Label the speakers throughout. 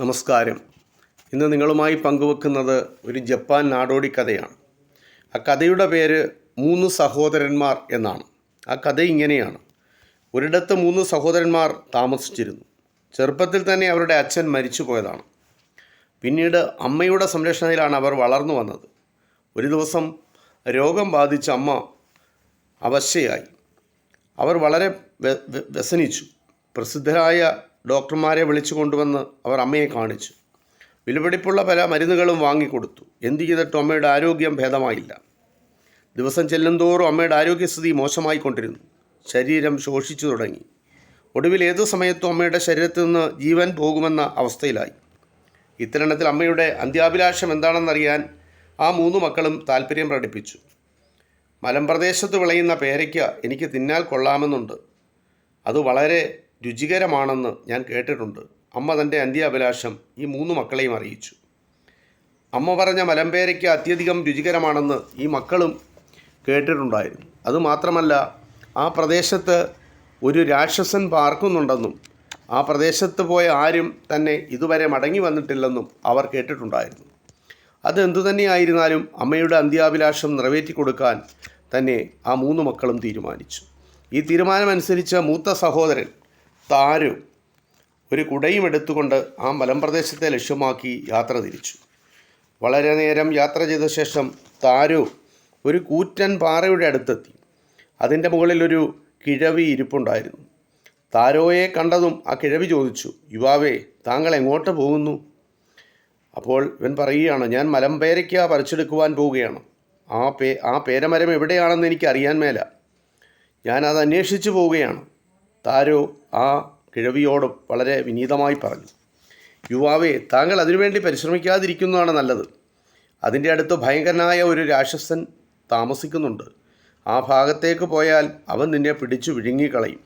Speaker 1: നമസ്കാരം. ഇന്ന് നിങ്ങളുമായി പങ്കുവെക്കുന്നത് ഒരു ജപ്പാൻ നാടോടി കഥയാണ്. ആ കഥയുടെ പേര് മൂന്ന് സഹോദരന്മാർ എന്നാണ്. ആ കഥ ഇങ്ങനെയാണ്. ഒരിടത്ത് മൂന്ന് സഹോദരന്മാർ താമസിച്ചിരുന്നു. ചെറുപ്പത്തിൽ തന്നെ അവരുടെ അച്ഛൻ മരിച്ചു പോയതാണ് പിന്നീട് അമ്മയുടെ സംരക്ഷണയിലാണ് അവർ വളർന്നു വന്നത്. ഒരു ദിവസം രോഗം ബാധിച്ച അമ്മ അവശയായി. അവർ വളരെ വ്യ- വ്യ- വ്യസനിച്ചു. പ്രസിദ്ധരായ ഡോക്ടർമാരെ വിളിച്ചു കൊണ്ടുവന്ന് അവർ അമ്മയെ കാണിച്ചു. വിലപിടിപ്പുള്ള പല മരുന്നുകളും വാങ്ങിക്കൊടുത്തു. എന്ത് ചെയ്തിട്ടും അമ്മയുടെ ആരോഗ്യം ഭേദമായില്ല. ദിവസം ചെല്ലുന്തോറും അമ്മയുടെ ആരോഗ്യസ്ഥിതി മോശമായിക്കൊണ്ടിരുന്നു. ശരീരം ശോഷിച്ചു തുടങ്ങി. ഒടുവിൽ ഏതു സമയത്തും അമ്മയുടെ ശരീരത്തിൽ നിന്ന് ജീവൻ പോകുമെന്ന അവസ്ഥയിലായി. ഇത്തരണത്തിൽ അമ്മയുടെ അന്ത്യാഭിലാഷം എന്താണെന്നറിയാൻ ആ മൂന്ന് മക്കളും താല്പര്യം പ്രകടിപ്പിച്ചു. മലമ്പ്രദേശത്ത് വിളയുന്ന പേരയ്ക്ക എനിക്ക് തിന്നാൽ കൊള്ളാമെന്നുണ്ട്. അത് വളരെ രുചികരമാണെന്ന് ഞാൻ കേട്ടിട്ടുണ്ട്. അമ്മ തന്റെ അന്ത്യാഭിലാഷം ഈ മൂന്ന് മക്കളെയും അറിയിച്ചു. അമ്മ പറഞ്ഞ മലമ്പേരയ്ക്ക് അത്യധികം രുചികരമാണെന്ന് ഈ മക്കളും കേട്ടിട്ടുണ്ടായിരുന്നു. അതുമാത്രമല്ല ആ പ്രദേശത്ത് ഒരു രാക്ഷസൻ പാർക്കുന്നുണ്ടെന്നും ആ പ്രദേശത്ത് പോയ ആരും തന്നെ ഇതുവരെ മടങ്ങി വന്നിട്ടില്ലെന്നും അവർ കേട്ടിട്ടുണ്ടായിരുന്നു. അതെന്തു തന്നെയായിരുന്നാലും അമ്മയുടെ അന്ത്യാഭിലാഷം നിറവേറ്റി കൊടുക്കാൻ തന്നെ ആ മൂന്ന് മക്കളും തീരുമാനിച്ചു. ഈ തീരുമാനമനുസരിച്ച് മൂത്ത സഹോദരൻ താരു ഒരു കുടയും എടുത്തുകൊണ്ട് ആ മലമ്പ്രദേശത്തെ ലക്ഷ്യമാക്കി യാത്ര തിരിച്ചു. വളരെ നേരം യാത്ര ചെയ്ത ശേഷം താരു ഒരു കൂറ്റൻ പാറയുടെ അടുത്തെത്തി. അതിന്റെ മുകളിൽ ഒരു കിഴവി ഇരിപ്പുണ്ടായിരുന്നു. താരോയെ കണ്ടതും ആ കിഴവി ചോദിച്ചു യുവാവേ താങ്കൾ എങ്ങോട്ട് പോകുന്നു? അപ്പോൾ ഇവൻ പറയുകയാണ് ഞാൻ മലമ്പേരയ്ക്ക പറിച്ചെടുക്കുവാൻ പോവുകയാണ്. ആ പേ ആ പേരമരം എവിടെയാണെന്ന് എനിക്ക് അറിയാൻ മേല. ഞാൻ അത് അന്വേഷിച്ചു പോവുകയാണ്. താരോ ആ കിഴവിയോട് വളരെ വിനീതമായി പറഞ്ഞു യുവാവേ താങ്കൾ അതിനുവേണ്ടി പരിശ്രമിക്കാതിരിക്കുന്നതാണ് നല്ലത്. അതിന്റെ അടുത്ത് ഭയങ്കരനായ ഒരു രാക്ഷസൻ താമസിക്കുന്നുണ്ട്. ആ ഭാഗത്തേക്ക് പോയാൽ അവൻ നിന്നെ പിടിച്ചു വിഴുങ്ങിക്കളയും.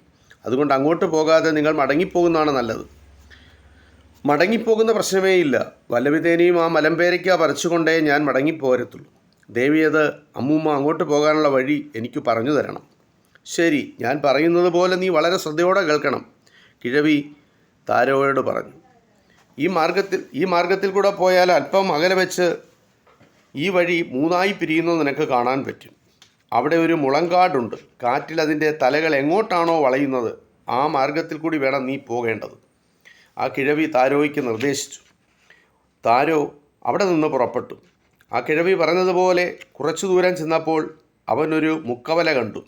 Speaker 1: അതുകൊണ്ട് അങ്ങോട്ട് പോകാതെ നിങ്ങൾ മടങ്ങിപ്പോകുന്നതാണ് നല്ലത്. മടങ്ങിപ്പോകുന്ന പ്രശ്നമേ ഇല്ല. വല്ലവിധേനയും ആ മലമ്പേരയ്ക്ക പറിച്ചുകൊണ്ടേ ഞാൻ മടങ്ങിപ്പോരത്തുള്ളൂ. ദേവിയത് അമ്മൂമ്മ അങ്ങോട്ട് പോകാനുള്ള വഴി എനിക്ക് പറഞ്ഞു തരണം. ശരി ഞാൻ പറയുന്നത് പോലെ നീ വളരെ ശ്രദ്ധയോടെ കേൾക്കണം. കിഴവി താരോയോട് പറഞ്ഞു. ഈ മാർഗത്തിൽ ഈ മാർഗത്തിൽ കൂടെ പോയാൽ അല്പം അകലെ വെച്ച് ഈ വഴി മൂന്നായി പിരിയുന്നത് നിനക്ക് കാണാൻ പറ്റും. അവിടെ ഒരു മുളങ്കാടുണ്ട്. കാറ്റിൽ അതിന്റെ തലകൾ എങ്ങോട്ടാണോ വളയുന്നത് ആ മാർഗത്തിൽ കൂടി വേണം നീ പോകേണ്ടത്. ആ കിഴവി താരോയ്ക്ക് നിർദ്ദേശിച്ചു. താരോ അവിടെ നിന്ന് പുറപ്പെട്ടു. ആ കിഴവി പറഞ്ഞതുപോലെ കുറച്ചു ദൂരം ചെന്നപ്പോൾ അവനൊരു മുക്കവല കണ്ടു.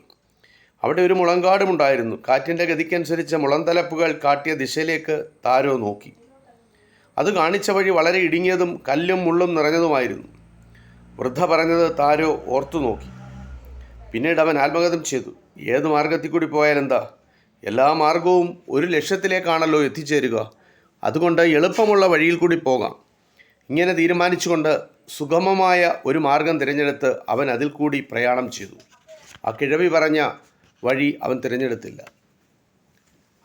Speaker 1: അവിടെ ഒരു മുളങ്കാടുമുണ്ടായിരുന്നു. കാറ്റിന്റെ ഗതിക്കനുസരിച്ച് മുളന്തലപ്പുകൾ കാട്ടിയ ദിശയിലേക്ക് താരോ നോക്കി. അത് കാണിച്ച വഴി വളരെ ഇടുങ്ങിയതും കല്ലും മുള്ളും നിറഞ്ഞതുമായിരുന്നു. വൃദ്ധ പറഞ്ഞത് താരോ ഓർത്തു നോക്കി. പിന്നീട് അവൻ ആത്മഗതം ചെയ്തു. ഏത് മാർഗത്തിൽ കൂടി പോയാലെന്താ എല്ലാ മാർഗവും ഒരു ലക്ഷ്യത്തിലേക്കാണല്ലോ എത്തിച്ചേരുക. അതുകൊണ്ട് എളുപ്പമുള്ള വഴിയിൽ കൂടി പോകാം. ഇങ്ങനെ തീരുമാനിച്ചുകൊണ്ട് സുഗമമായ ഒരു മാർഗം തിരഞ്ഞെടുത്ത് അവൻ അതിൽ കൂടി പ്രയാണം ചെയ്തു. ആ കിഴവി പറഞ്ഞ വഴി അവൻ തിരഞ്ഞെടുത്തില്ല.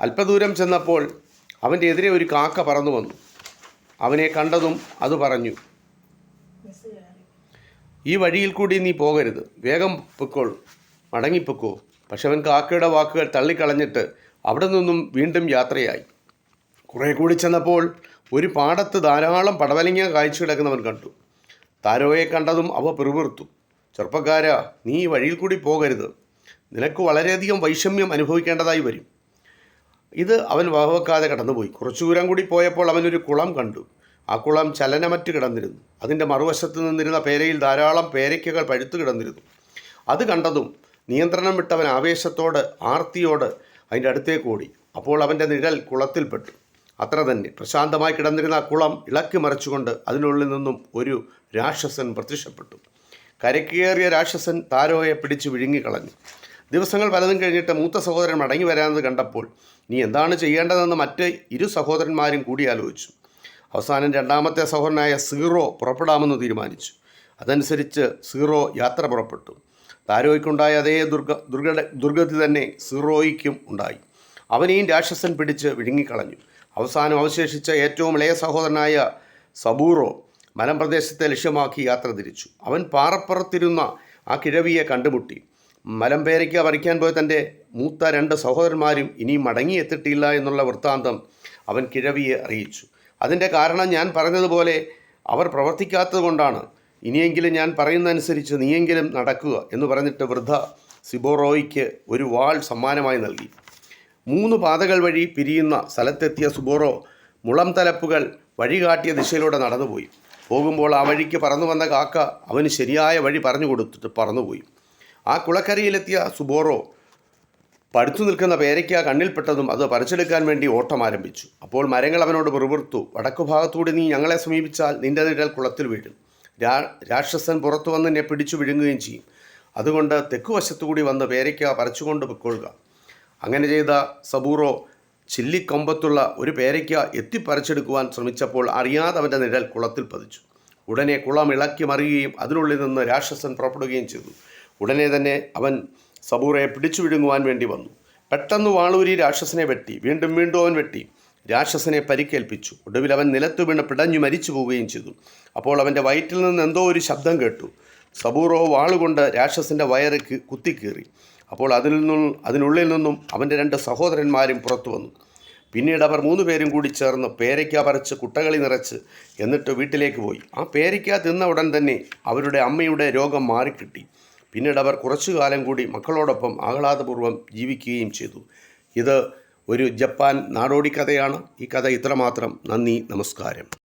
Speaker 1: അല്പദൂരം ചെന്നപ്പോൾ അവന്റെ എതിരെ ഒരു കാക്ക പറന്നു വന്നു. അവനെ കണ്ടതും അത് പറഞ്ഞു ഈ വഴിയിൽ കൂടി നീ പോകരുത്. വേഗം പൊക്കോൾ മടങ്ങിപ്പൊക്കോ പക്ഷെ അവൻ കാക്കയുടെ വാക്കുകൾ തള്ളിക്കളഞ്ഞിട്ട് അവിടെ നിന്നും വീണ്ടും യാത്രയായി. കുറേ കൂടി ചെന്നപ്പോൾ ഒരു പാടത്ത് ധാരാളം പടവലിങ്ങ കാഴ്ച കിടക്കുന്നവൻ കണ്ടു. താരോയെ കണ്ടതും അവ പിറുപിറുത്തു. ചെറുപ്പക്കാരാ നീ ഈ വഴിയിൽ കൂടി പോകരുത്. നിനക്ക് വളരെയധികം വൈഷമ്യം അനുഭവിക്കേണ്ടതായി വരും. ഇത് അവൻ വകവെക്കാതെ കടന്നുപോയി. കുറച്ചു ദൂരം കൂടി പോയപ്പോൾ അവനൊരു കുളം കണ്ടു. ആ കുളം ചലനമറ്റ് കിടന്നിരുന്നു. അതിന്റെ മറുവശത്ത് നിന്നിരുന്ന പേരയിൽ ധാരാളം പേരയ്ക്കകൾ പഴുത്തു കിടന്നിരുന്നു. അത് കണ്ടതും നിയന്ത്രണം വിട്ടവൻ ആവേശത്തോട് ആർത്തിയോട് അതിന്റെ അടുത്തേക്ക് ഓടി. അപ്പോൾ അവന്റെ നിഴൽ കുളത്തിൽപ്പെട്ടു അത്ര തന്നെ. പ്രശാന്തമായി കിടന്നിരുന്ന ആ കുളം ഇളക്കി മറിച്ചുകൊണ്ട് അതിനുള്ളിൽ നിന്നും ഒരു രാക്ഷസൻ പ്രത്യക്ഷപ്പെട്ടു. കരക്കേറിയ രാക്ഷസൻ താരോയെ പിടിച്ചു വിഴുങ്ങിക്കളഞ്ഞു. ദിവസങ്ങൾ പലതും കഴിഞ്ഞിട്ട് മൂത്ത സഹോദരൻ മടങ്ങി വരാമെന്ന് കണ്ടപ്പോൾ നീ എന്താണ് ചെയ്യേണ്ടതെന്ന് മറ്റ് ഇരു സഹോദരന്മാരും കൂടി ആലോചിച്ചു. അവസാനം രണ്ടാമത്തെ സഹോദരനായ സീറോ പുറപ്പെടാമെന്ന് തീരുമാനിച്ചു. അതനുസരിച്ച് സീറോ യാത്ര പുറപ്പെട്ടു. താരോയ്ക്കുണ്ടായ അതേ ദുർഗ ദുർഗ ദുർഗതി തന്നെ സീറോയ്ക്കും ഉണ്ടായി. അവനെയും രാക്ഷസൻ പിടിച്ച് വിഴുങ്ങിക്കളഞ്ഞു. അവസാനം അവശേഷിച്ച ഏറ്റവും ഇളയ സഹോദരനായ സബൂറോ മലമ്പ്രദേശത്തെ ലക്ഷ്യമാക്കി യാത്ര തിരിച്ചു. അവൻ പാറപ്പുറത്തിരുന്ന ആ കിഴവിയെ കണ്ടുമുട്ടി. മലമ്പേരയ്ക്ക് പറിക്കാൻ പോയ തന്റെ മൂത്ത രണ്ട് സഹോദരന്മാരും ഇനിയും മടങ്ങിയെത്തിയിട്ടില്ല എന്നുള്ള വൃത്താന്തം അവൻ കിഴവിയെ അറിയിച്ചു. അതിന്റെ കാരണം ഞാൻ പറഞ്ഞതുപോലെ അവർ പ്രവർത്തിക്കാത്തത് കൊണ്ടാണ്. ഇനിയെങ്കിലും ഞാൻ പറയുന്നതനുസരിച്ച് നീയെങ്കിലും നടക്കുക എന്ന് പറഞ്ഞിട്ട് വൃദ്ധ സിബോറോയ്ക്ക് ഒരു വാൾ സമ്മാനമായി നൽകി. മൂന്ന് പാതകൾ വഴി പിരിയുന്ന സ്ഥലത്തെത്തിയ സുബോറോ മുളം തലപ്പുകൾ വഴികാട്ടിയ ദിശയിലൂടെ നടന്നുപോയി. പോകുമ്പോൾ ആ വഴിക്ക് പറന്നു വന്ന കാക്ക അവന് ശരിയായ വഴി പറഞ്ഞു കൊടുത്തിട്ട് പറന്നുപോയി. ആ കുളക്കരയിലെത്തിയ സുബോറോ പടുത്തു നിൽക്കുന്ന പേരയ്ക്ക കണ്ണിൽപ്പെട്ടതും അത് പറിച്ചെടുക്കാൻ വേണ്ടി ഓട്ടം ആരംഭിച്ചു. അപ്പോൾ മരങ്ങൾ അവനോട് പിറുപിറുത്തു വടക്കു ഭാഗത്തൂടെ നീ ഞങ്ങളെ സമീപിച്ചാൽ നിന്റെ നിഴൽ കുളത്തിൽ വീഴും. രാ രാക്ഷസൻ പുറത്തു വന്ന് എന്നെ പിടിച്ചു വിഴുങ്ങുകയും ചെയ്യും. അതുകൊണ്ട് തെക്കുവശത്തുകൂടി വന്ന് പേരയ്ക്ക പറിച്ചുകൊണ്ട് പൊക്കൊള്ളുക അങ്ങനെ ചെയ്ത സബൂറോ ചില്ലിക്കൊമ്പത്തുള്ള ഒരു പേരയ്ക്ക എത്തിപ്പറിച്ചെടുക്കുവാൻ ശ്രമിച്ചപ്പോൾ അറിയാതെ അവന്റെ നിഴൽ കുളത്തിൽ പതിച്ചു. ഉടനെ കുളം ഇളക്കി മറിയുകയും അതിനുള്ളിൽ നിന്ന് രാക്ഷസൻ പുറപ്പെടുകയും ചെയ്തു. ഉടനെ തന്നെ അവൻ സബൂറയെ പിടിച്ചു വിഴുങ്ങുവാൻ വേണ്ടി വന്നു. പെട്ടെന്ന് വാളൂരി രാക്ഷസനെ വെട്ടി വീണ്ടും വീണ്ടും അവൻ വെട്ടി. രാക്ഷസനെ പരിക്കേൽപ്പിച്ചു. ഒടുവിൽ അവൻ നിലത്തു വീണ് പിടഞ്ഞു മരിച്ചു പോവുകയും ചെയ്തു. അപ്പോൾ അവന്റെ വയറ്റിൽ നിന്ന് എന്തോ ഒരു ശബ്ദം കേട്ടു. സബൂറോ വാളുകൊണ്ട് രാക്ഷസന്റെ വയറ് കുത്തിക്കീറി. അപ്പോൾ അതിൽ നിന്നും അതിനുള്ളിൽ നിന്നും അവന്റെ രണ്ട് സഹോദരന്മാരും പുറത്തു വന്നു. പിന്നീട് അവർ മൂന്ന് പേരും കൂടി ചേർന്ന് പേരയ്ക്ക പറിച്ച് കുട്ടകളി നിറച്ച് എന്നിട്ട് വീട്ടിലേക്ക് പോയി. ആ പേരയ്ക്ക തിന്ന ഉടൻ തന്നെ അവരുടെ അമ്മയുടെ രോഗം മാറിക്കിട്ടി. പിന്നീട് അവർ കുറച്ചു കാലം കൂടി മക്കളോടൊപ്പം ആഹ്ലാദപൂർവം ജീവിക്കുകയും ചെയ്തു. ഇത് ഒരു ജപ്പാൻ നാടോടി കഥയാണ് ഈ കഥ ഇത്രമാത്രം. നന്ദി നമസ്കാരം.